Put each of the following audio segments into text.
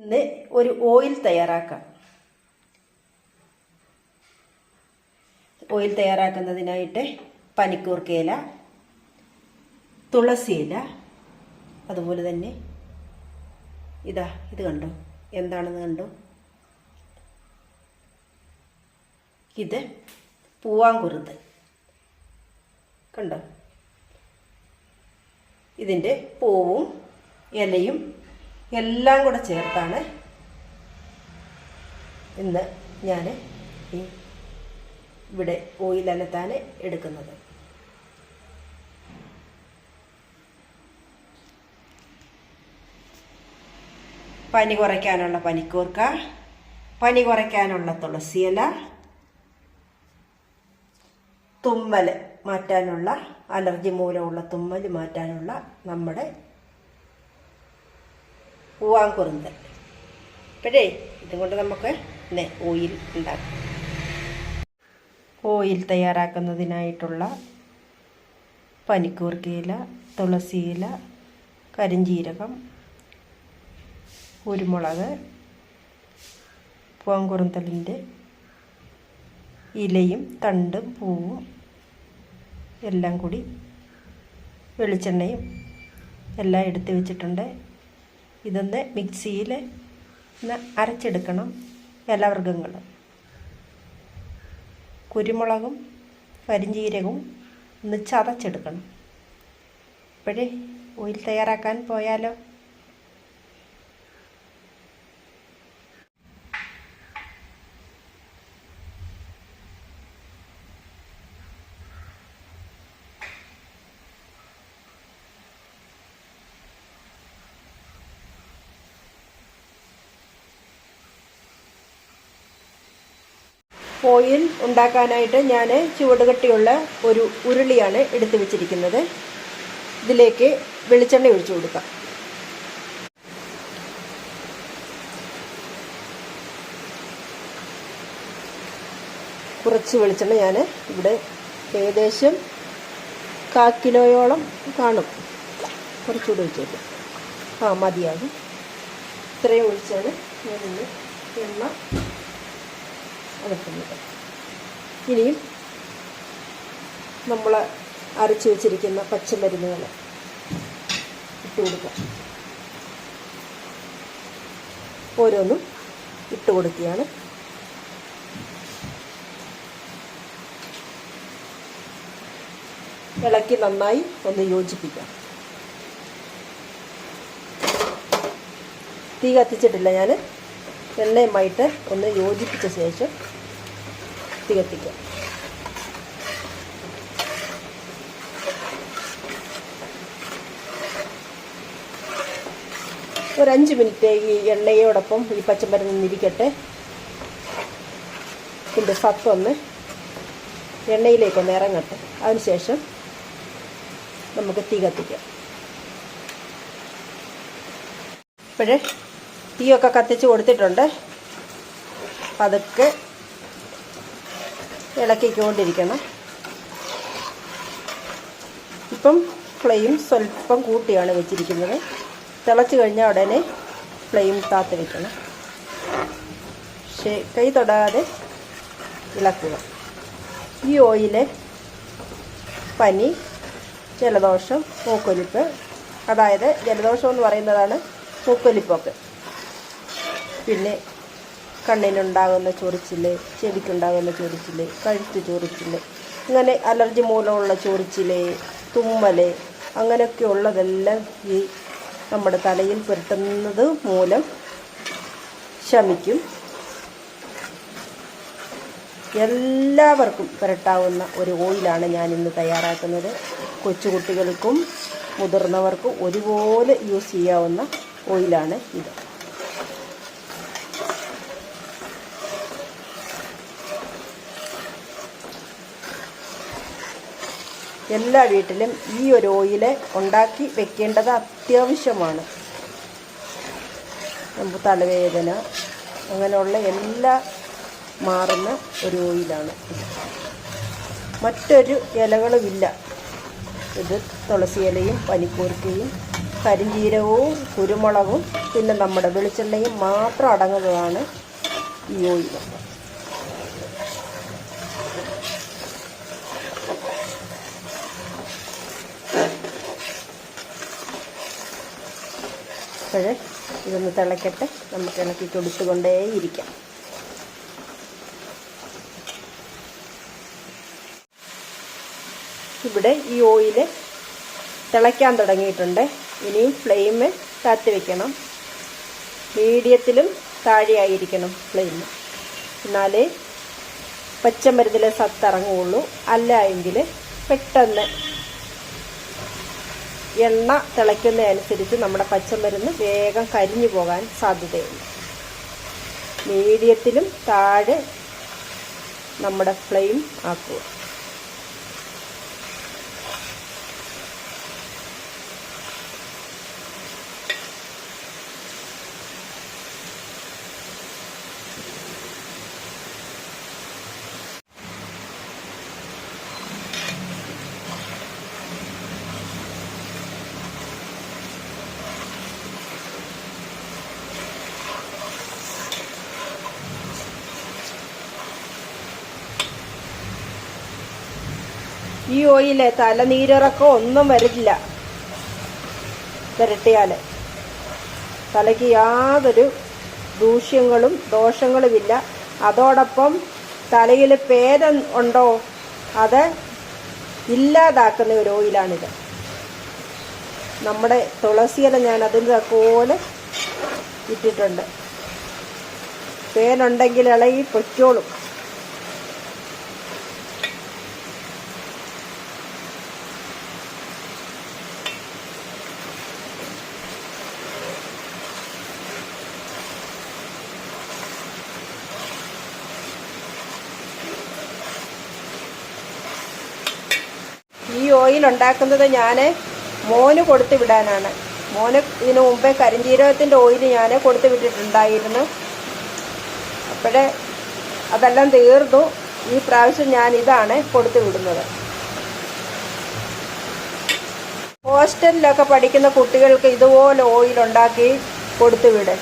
ഇന്ന് ഒരു ഓയിൽ തയ്യാറാക്കാം. ഓയിൽ തയ്യാറാക്കുന്നതിനായിട്ട് പനിക്കൂർക്കയില തുളസിയില അതുപോലെ തന്നെ ഇതാ ഇത് കണ്ടോ? എന്താണെന്ന് കണ്ടോ? ഇത് പൂവാങ്കുരുത് കണ്ടോ? ഇതിന്റെ പൂവും ഇലയും എല്ലാം കൂടെ ചേർത്താണ് ഇന്ന് ഞാൻ ഈ ഇവിടെ ഓയിൽ അലത്താൻ എടുക്കുന്നത്. പനി കുറയ്ക്കാനുള്ള പനിക്കൂർക്ക പനി കുറയ്ക്കാനുള്ള തുളസിയില തുമ്മൽ മാറ്റാനുള്ള അലർജി മൂലമുള്ള തുമ്മൽ മാറ്റാനുള്ള നമ്മുടെ പൂവാങ്കുറുന്തൽ ഇപ്പോഴേ ഇതുകൊണ്ട് നമുക്ക് ഓയിൽ ഉണ്ടാക്കാം. ഓയിൽ തയ്യാറാക്കുന്നതിനായിട്ടുള്ള പനിക്കൂർക്കയില തുളസിയില കരിഞ്ജീരകം കുരുമുളക് പൂവാങ്കുറുന്തലിന്റെ ഇലയും തണ്ടും പൂവും എല്ലാം കൂടി വെളിച്ചെണ്ണയും എല്ലാം എടുത്ത് വെച്ചിട്ടുണ്ട്. ഇതൊന്ന് മിക്സിയിൽ ഒന്ന് അരച്ചെടുക്കണം ഇലവർഗങ്ങൾ കുരുമുളകും കരിഞ്ജീരകവും ഒന്ന് ചതച്ചെടുക്കണം. ഇപ്പോഴേ ഓയിൽ തയ്യാറാക്കാൻ പോയാലോ? ഓയിൽ ഉണ്ടാക്കാനായിട്ട് ഞാൻ ചുവടുകട്ടിയുള്ള ഒരു ഉരുളിയാണ് എടുത്തു വെച്ചിരിക്കുന്നത്. ഇതിലേക്ക് വെളിച്ചെണ്ണ ഒഴിച്ചു കൊടുക്കാം. കുറച്ച് വെളിച്ചെണ്ണ ഞാൻ ഇവിടെ ഏകദേശം കാ കിലോയോളം കാണും. കുറച്ചുകൂടെ ഒഴിച്ചേക്കും ആ മതിയാകും. ഇത്രയും ഒഴിച്ചാണ് ഞാനിന്ന് എണ്ണ അകത്തുന്നത് ഇനിയും നമ്മൾ അരച്ചു വെച്ചിരിക്കുന്ന പച്ചമരുന്നുകൾ ഇട്ട് കൊടുക്കാം. ഓരോന്നും ഇട്ട് കൊടുക്കുകയാണ്. ഇളക്കി നന്നായി ഒന്ന് യോജിപ്പിക്കാം. തീ കത്തിച്ചിട്ടില്ല ഞാൻ എണ്ണയുമായിട്ട് ഒന്ന് യോജിപ്പിച്ച ശേഷം തികത്തിക്കാം ഒരു അഞ്ച് മിനിറ്റ് ഈ എണ്ണയോടൊപ്പം ഈ പച്ചമരുന്ന് നിന്നിരിക്കട്ടെ ഇതിന്റെ സത്തൊന്ന് എണ്ണയിലേക്കൊന്ന് ഇറങ്ങട്ടെ. അതിനുശേഷം നമുക്ക് തീ കത്തിക്കാം ഇപ്പോഴേ തീയൊക്കെ കത്തിച്ച് കൊടുത്തിട്ടുണ്ട്. പതുക്കെ ഇളക്കിക്കൊണ്ടിരിക്കണം. ഇപ്പം ഫ്ലെയിം സ്വല്പം കൂട്ടിയാണ് വെച്ചിരിക്കുന്നത്. തിളച്ച് കഴിഞ്ഞാൽ ഉടനെ ഫ്ലെയിം താത്ത് വെക്കണം. പക്ഷേ കൈ തൊടാതെ ഇളക്കുക. ഈ ഓയിൽ പനി ജലദോഷം മൂക്കൊലിപ്പ് അതായത് ജലദോഷം എന്ന് പറയുന്നതാണ് മൂക്കൊലിപ്പൊക്കെ. പിന്നെ കണ്ണിനുണ്ടാകുന്ന ചൊറിച്ചിൽ ചെവിക്കുണ്ടാകുന്ന ചൊറിച്ചിൽ കഴുത്ത് ചൊറിച്ചിൽ ഇങ്ങനെ അലർജി മൂലമുള്ള ചൊറിച്ചിൽ തുമ്മൽ അങ്ങനെയൊക്കെ ഉള്ളതെല്ലാം ഈ നമ്മുടെ തലയിൽ പുരട്ടുന്നത് മൂലം ശമിക്കും. എല്ലാവർക്കും പുരട്ടാവുന്ന ഒരു ഓയിലാണ് ഞാൻ ഇന്ന് തയ്യാറാക്കുന്നത്. കൊച്ചുകുട്ടികൾക്കും മുതിർന്നവർക്കും ഒരുപോലെ യൂസ് ചെയ്യാവുന്ന ഓയിലാണ് ഇത്. എല്ലാ വീട്ടിലും ഈ ഒരു ഓയിൽ ഉണ്ടാക്കി വെക്കേണ്ടത് അത്യാവശ്യമാണ്. തലവേദന അങ്ങനെയുള്ള എല്ലാ മാറുന്ന ഒരു ഓയിലാണ്. മറ്റൊരു ഇലകളുമില്ല ഇത് തുളസി ഇലയും പനിക്കൂർക്കയും കരിഞ്ജീരകവും കുരുമുളകും പിന്നെ നമ്മുടെ വെളിച്ചെണ്ണയും മാത്രം അടങ്ങുന്നതാണ് ഈ ഓയിൽ അപ്പോഴേ ഇതൊന്ന് തിളക്കട്ടെ. നമുക്ക് ഇളക്കി കൊടുത്തുകൊണ്ടേയിരിക്കാം ഇവിടെ ഈ ഓയിൽ തിളയ്ക്കാൻ തുടങ്ങിയിട്ടുണ്ട്. ഇനിയും ഫ്ലെയിം താത്തി വെക്കണം. മീഡിയത്തിലും താഴെയായിരിക്കണം ഫ്ലെയിം എന്നാലേ പച്ചമരുന്നിലെ സത്ത് ഇറങ്ങുകയുള്ളൂ. അല്ല എങ്കിൽ പെട്ടെന്ന് എണ്ണ തിളയ്ക്കുന്നതനുസരിച്ച് നമ്മുടെ പച്ചമരുന്ന് വേഗം കരിഞ്ഞു പോകാൻ സാധ്യതയുണ്ട്. മീഡിയത്തിലും താഴെ നമ്മുടെ ഫ്ലെയിം ആക്കുക. ഈ ഓയിൽ തലനീരിറക്കം ഒന്നും വരില്ല. പുരട്ടിയാൽ തലയ്ക്ക് യാതൊരു ദൂഷ്യങ്ങളും ദോഷങ്ങളുമില്ല. അതോടൊപ്പം തലയിൽ പേര ഉണ്ടോ? അത് ഇല്ലാതാക്കുന്ന ഒരു ഓയിലാണിത്. നമ്മുടെ തുളസിയില ഞാൻ അതിന്റെ പോലെ ഇട്ടിട്ടുണ്ട്. പേനുണ്ടെങ്കിൽ ഇളകി പൊയ്ക്കോളും. ഉണ്ടാക്കുന്നത് ഞാൻ മോന് കൊടുത്തു വിടാനാണ്. മോന് ഇതിനു മുമ്പേ കരിഞ്ജീരകത്തിന്റെ ഓയിൽ ഞാൻ കൊടുത്തു വിട്ടിട്ടുണ്ടായിരുന്നു. അപ്പോഴേ അതെല്ലാം തീർന്നു. ഈ പ്രാവശ്യം ഞാൻ ഇതാണ് കൊടുത്തു വിടുന്നത്. ഹോസ്റ്റലിലൊക്കെ പഠിക്കുന്ന കുട്ടികൾക്ക് ഇതുപോലെ ഓയിൽ ഉണ്ടാക്കി കൊടുത്തു വിട്.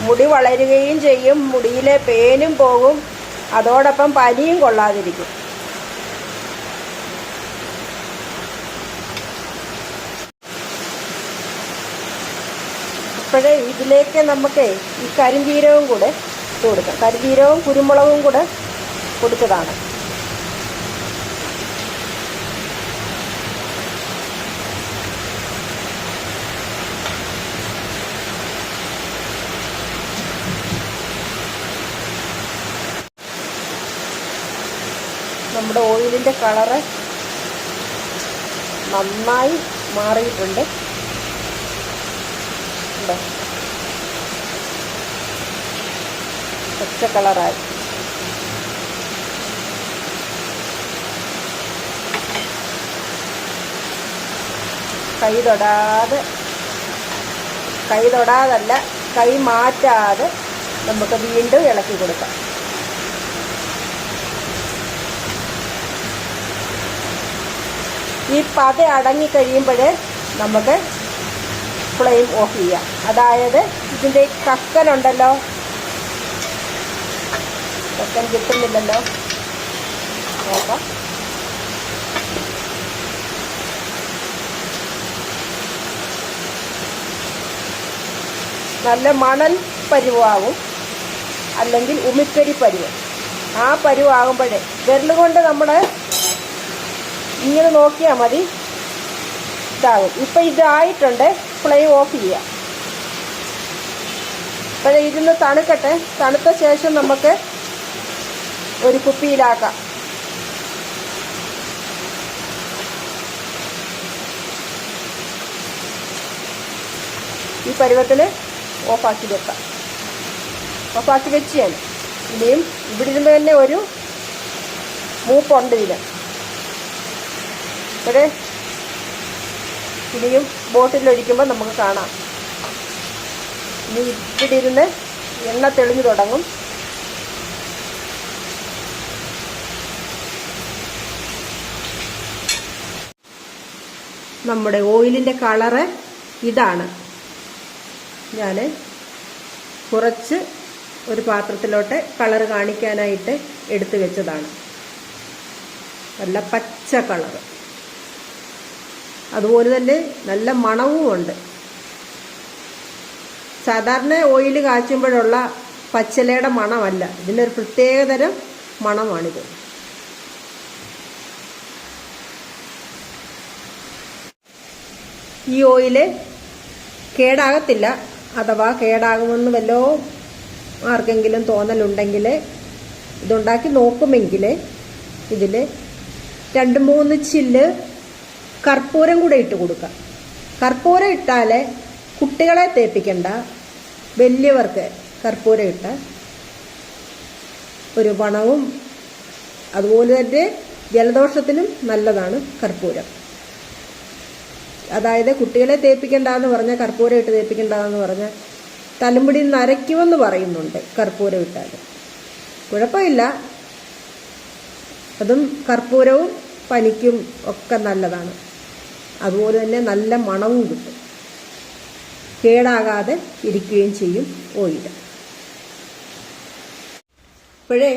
മുടി വളരുകയും ചെയ്യും. മുടിയിലെ പേനും പോകും. അതോടൊപ്പം പനിയും കൊള്ളാതിരിക്കും. അപ്പോഴേ ഇതിലേക്ക് നമുക്ക് ഈ കരിഞ്ചീരവും കൂടെ കൊടുക്കാം. കരിഞ്ചീരവും കുരുമുളകും കൂടെ കൊടുത്തതാണ്. നമ്മുടെ ഓയിലിന്റെ കളറ് നന്നായി മാറിയിട്ടുണ്ട്. ഉണ്ടോ പച്ച കളറായി. കൈ തൊടാതെ കൈ തൊടാതല്ല കൈ മാറ്റാതെ നമുക്ക് വീണ്ടും ഇളക്കി കൊടുക്കാം. ഈ പത അടങ്ങിക്കഴിയുമ്പോൾ നമുക്ക് ഫ്ലെയിം ഓഫ് ചെയ്യാം അതായത് ഇതിന്റെ കക്കനുണ്ടല്ലോ. കക്കൻ കിട്ടുന്നില്ലല്ലോ. നോക്കാം. നല്ല മണൽ പരുവാകും അല്ലെങ്കിൽ ഉമിക്കരി പരുവ്. ആ പരുവാകുമ്പോഴേ വിരലുകൊണ്ട് നമ്മൾ ഇങ്ങനെ നോക്കിയാൽ മതി. ഇതാകും. ഇപ്പം ഇതായിട്ടുണ്ട്. ഫ്ലെയിം ഓഫ് ചെയ്യുക. അപ്പോൾ ഇരുന്ന് തണുക്കട്ടെ. തണുത്ത ശേഷം നമുക്ക് ഒരു കുപ്പിയിലാക്കാം. ഈ പരുവത്തിൽ ഓഫാക്കി വെക്കാം. ഓഫാക്കി വെച്ച് ഞാൻ ഇനിയും ഇവിടെ ഇരുന്ന് തന്നെ ഒരു മൂപ്പുണ്ട് ഇതിന് അപ്പോഴേ ഇനിയും ബോട്ടിലൊഴിക്കുമ്പോൾ നമുക്ക് കാണാം. ഇനി ഇവിടെ ഇരുന്ന് എണ്ണ തെളിഞ്ഞു തുടങ്ങും. നമ്മുടെ ഓയിലിന്റെ കളറ് ഇതാണ്. ഞാൻ കുറച്ച് ഒരു പാത്രത്തിലോട്ട് കളർ കാണിക്കാനായിട്ട് എടുത്തു വെച്ചതാണ്. നല്ല പച്ച കളർ അതുപോലെ തന്നെ നല്ല മണവും ഉണ്ട്. സാധാരണ ഓയിൽ കാച്ചുമ്പോഴുള്ള പച്ചിലയുടെ മണമല്ല. ഇതിനൊരു പ്രത്യേകതരം മണമാണിത്. ഈ ഓയിൽ കേടാകത്തില്ല. അഥവാ കേടാകുമെന്ന് വല്ലോ ആർക്കെങ്കിലും തോന്നലുണ്ടെങ്കിൽ ഇതുണ്ടാക്കി നോക്കുമെങ്കിൽ ഇതിൽ രണ്ട് മൂന്ന് ചില്ല് കർപ്പൂരം കൂടെ ഇട്ട് കൊടുക്കുക കർപ്പൂരം ഇട്ടാൽ കുട്ടികളെ തേപ്പിക്കണ്ട. വലിയവർക്ക് കർപ്പൂരം ഇട്ട് ഒരു പണവും അതുപോലെ തന്നെ ജലദോഷത്തിനും നല്ലതാണ് കർപ്പൂരം. അതായത് കുട്ടികളെ തേപ്പിക്കണ്ട എന്ന് പറഞ്ഞ കർപ്പൂരം ഇട്ട് തേപ്പിക്കണ്ട എന്ന് പറഞ്ഞ തലമുടി നരയ്ക്കുമെന്ന് പറയുന്നുണ്ട് കർപ്പൂരം ഇട്ടാൽ കുഴപ്പമില്ല. അതും കർപ്പൂരവും പനിക്കും ഒക്കെ നല്ലതാണ്. അതുപോലെ തന്നെ നല്ല മണവും കിട്ടും. കേടാകാതെ ഇരിക്കുകയും ചെയ്യും ഓയിൽ. ഇപ്പോഴേ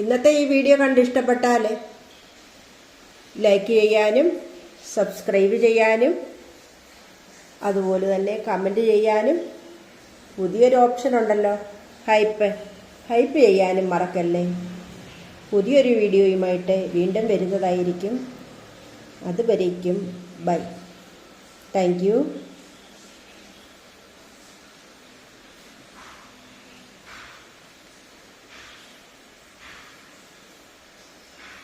ഇന്നത്തെ ഈ വീഡിയോ കണ്ട് ഇഷ്ടപ്പെട്ടാൽ ലൈക്ക് ചെയ്യാനും സബ്സ്ക്രൈബ് ചെയ്യാനും അതുപോലെ തന്നെ കമന്റ് ചെയ്യാനും പുതിയൊരു ഓപ്ഷൻ ഉണ്ടല്ലോ ഹൈപ്പ് ഹൈപ്പ് ചെയ്യാനും മറക്കല്ലേ? പുതിയൊരു വീഡിയോയുമായിട്ട് വീണ്ടും വരുന്നതായിരിക്കും. അതുവരേക്കും Bye. Thank you.